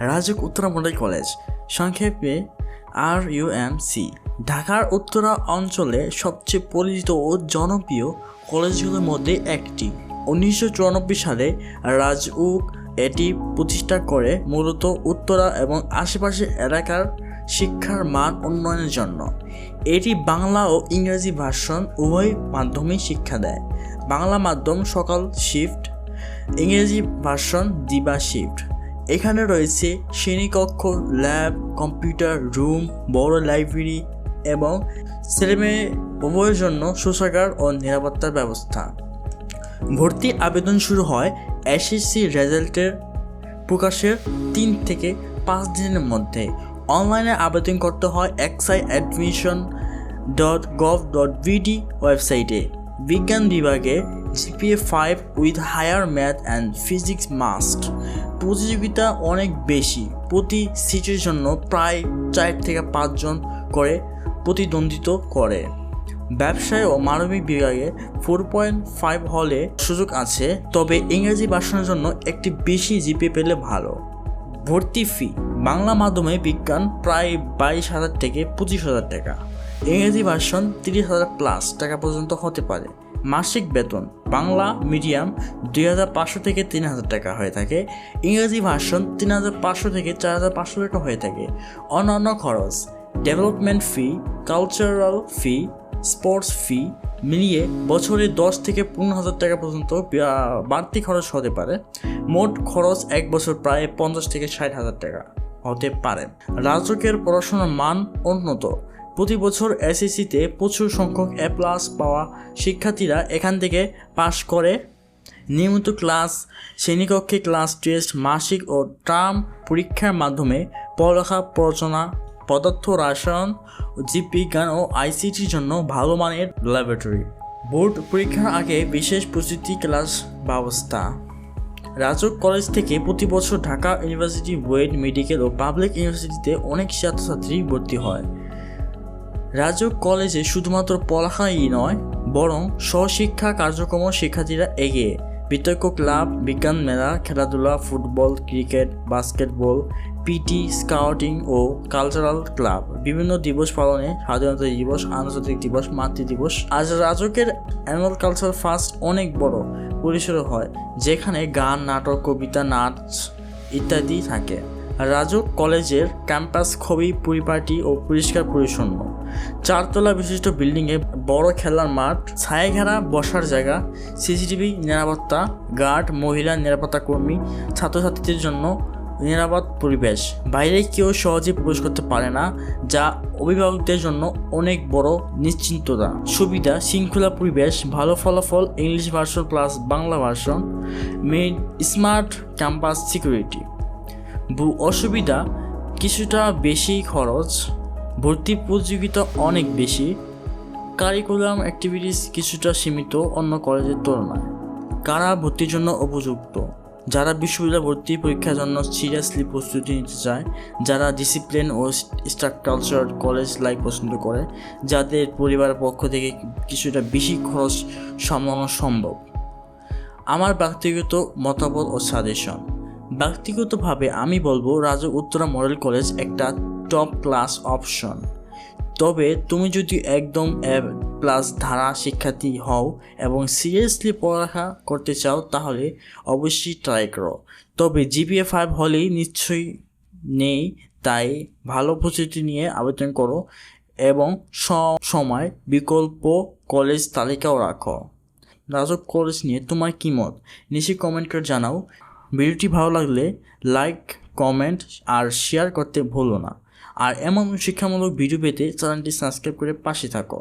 রাজক Uttara model college, সংক্ষেপে আর C ঢাকার উত্তরা অঞ্চলে সবচেয়ে পরিচিত ও জনপ্রিয় কলেজগুলোর মধ্যে একটি। উনিশশো চুরানব্বই সালে রাজউক এটি প্রতিষ্ঠা করে মূলত উত্তরা এবং আশেপাশের এলাকার শিক্ষার মান উন্নয়নের জন্য। এটি বাংলা ও ইংরেজি ভার্সন উভয় মাধ্যমেই শিক্ষা দেয়। বাংলা মাধ্যম সকাল শিফট, ইংরেজি ভার্সন দিবা শিফট। এখানে রয়েছে শ্রেণীকক্ষ ল্যাব কম্পিউটার রুম বড় লাইব্রেরি এবং ছেলেমেয়ে উভয়ের জন্য শৌচাগার ও নিরাপত্তার ব্যবস্থা। ভর্তি আবেদন শুরু হয় এসএসসি রেজাল্টের প্রকাশের তিন থেকে পাঁচ দিনের মধ্যে। অনলাইনে আবেদন করতে হয় এক্সাই admission dot gov dot BD ওয়েবসাইটে বিজ্ঞান বিভাগে GPA five with higher math and physics must প্রতিযোগিতা অনেক বেশি। প্রতি সিটের জন্য প্রায় চার থেকে পাঁচজন করে প্রতিদ্বন্দ্বিত করে। ব্যবসায় ও মানবিক বিভাগে ফোর পয়েন্ট ফাইভ হলে সুযোগ আছে, তবে ইংরেজি ভাষণের জন্য একটি বেশি জিপে পেলে ভালো। ভর্তি ফি বাংলা মাধ্যমে বিজ্ঞান প্রায় বাইশ হাজার থেকে পঁচিশ হাজার টাকা। ইংরেজি ভার্সন তিরিশ হাজার প্লাস টাকা পর্যন্ত হতে পারে। মাসিক বেতন। বাংলা মিডিয়াম দুই হাজার পাঁচশো থেকে তিন হাজার টাকা হয়ে থাকে। ইংরেজি ভার্সন তিন হাজার পাঁচশো থেকে চার হাজার পাঁচশো টাকা হয়ে থাকে। অন্যান্য খরচ, development fee, cultural fee, sports fee মিলিয়ে বছরে দশ থেকে পনেরো হাজার টাকা পর্যন্ত বাড়তি খরচ হতে পারে। মোট খরচ এক বছর প্রায় পঞ্চাশ থেকে ষাট হাজার টাকা হতে পারে। রাজকের পড়াশোনার মান উন্নত। প্রতি বছর এসএসসিতে প্রচুর সংখ্যক এ প্লাস পাওয়া শিক্ষার্থীরা এখান থেকে পাশ করে। নিয়মিত ক্লাস, শ্রেণীকক্ষে ক্লাস টেস্ট, মাসিক ও টার্ম পরীক্ষার মাধ্যমে পড়ালেখা, পড়াশোনা, পদার্থ রসায়ন, জীববিজ্ঞান ও আইসিটির জন্য ভালো মানের ল্যাবরেটরি বোর্ড পরীক্ষার আগে বিশেষ প্রস্তুতি ক্লাস ব্যবস্থা। রাজক কলেজ থেকে প্রতি বছর ঢাকা ইউনিভার্সিটি বুয়েট মেডিকেল ও পাবলিক ইউনিভার্সিটিতে অনেক ছাত্রছাত্রী ভর্তি হয়। রাজক কলেজে শুধুমাত্র পড়াশোনাই নয়, বরং স্বশিক্ষা কার্যক্রম শিক্ষার্থীরা এগিয়ে। বিতর্ক ক্লাব, বিজ্ঞান মেলা, খেলাধুলা, football, cricket, basketball, PT, scouting ও কালচারাল ক্লাব। বিভিন্ন দিবস পালনে স্বাধীনতা দিবস, আন্তর্জাতিক দিবস, মাতৃ দিবস। আজ রাজকের অ্যানুয়াল কালচার ফার্স্ট অনেক বড় পরিসরে হয়, যেখানে গান, নাটক, কবিতা, নাচ ইত্যাদি থাকে। রাজক কলেজের ক্যাম্পাস খুবই পরিপাটি ও পরিষ্কার পরিচ্ছন্ন। চারতলা বিশিষ্ট বিল্ডিংয়ে বড় খেলার মাঠ, ছায়াঘেরা বসার জায়গা, সিসিটিভি নিরাপত্তা গার্ড, মহিলা নিরাপত্তা কর্মী, ছাত্রছাত্রীদের জন্য নিরাপদ পরিবেশ। বাইরে কেউ সহজে প্রবেশ করতে পারে না, যা অভিভাবকদের জন্য অনেক বড় নিশ্চিন্ততা। সুবিধা, শৃঙ্খলা পরিবেশ, ভালো ফলাফল, English version plus Bangla version made smart campus security. অসুবিধা কিছুটা বেশি খরচ, ভর্তি প্রতিযোগিতা অনেক বেশি কারিকুলাম অ্যাক্টিভিটিস কিছুটা সীমিত অন্য কলেজের তুলনায়। কারা ভর্তির জন্য উপযুক্ত? যারা বিশ্ববিদ্যালয় ভর্তি পরীক্ষার জন্য সিরিয়াসলি প্রস্তুতি নিতে চায়, যারা ডিসিপ্লিন ও স্ট্রাকচার কলেজ লাইফ পছন্দ করে, যাদের পরিবারের পক্ষ থেকে কিছুটা বেশি খরচ সামলানো সম্ভব। আমার ব্যক্তিগত মতামত ও সাজেশন ব্যক্তিগতভাবে আমি বলব রাজু উত্তরা মডেল কলেজ একটা টপ ক্লাস অপশন তবে তুমি যদি একদম প্লাস ধারা শিক্ষার্থী হও এবং সিরিয়াসলি পড়ালেখা করতে চাও, তাহলে অবশ্যই ট্রাই করো। তবে জিপিএ ফাইভ হলেই নিশ্চয়ই নেই, তাই ভালো প্রস্তুতি নিয়ে আবেদন করো এবং সময় বিকল্প কলেজ তালিকাও রাখো। রাজক কলেজ নিয়ে তোমার কী মত? নিচে কমেন্ট করে জানাও। ভিডিওটি ভালো লাগলে লাইক, কমেন্ট আর শেয়ার করতে ভুলো না। আর এমন শিক্ষামূলক ভিডিও পেতে চ্যানেলটি সাবস্ক্রাইব করে পাশে থাকো।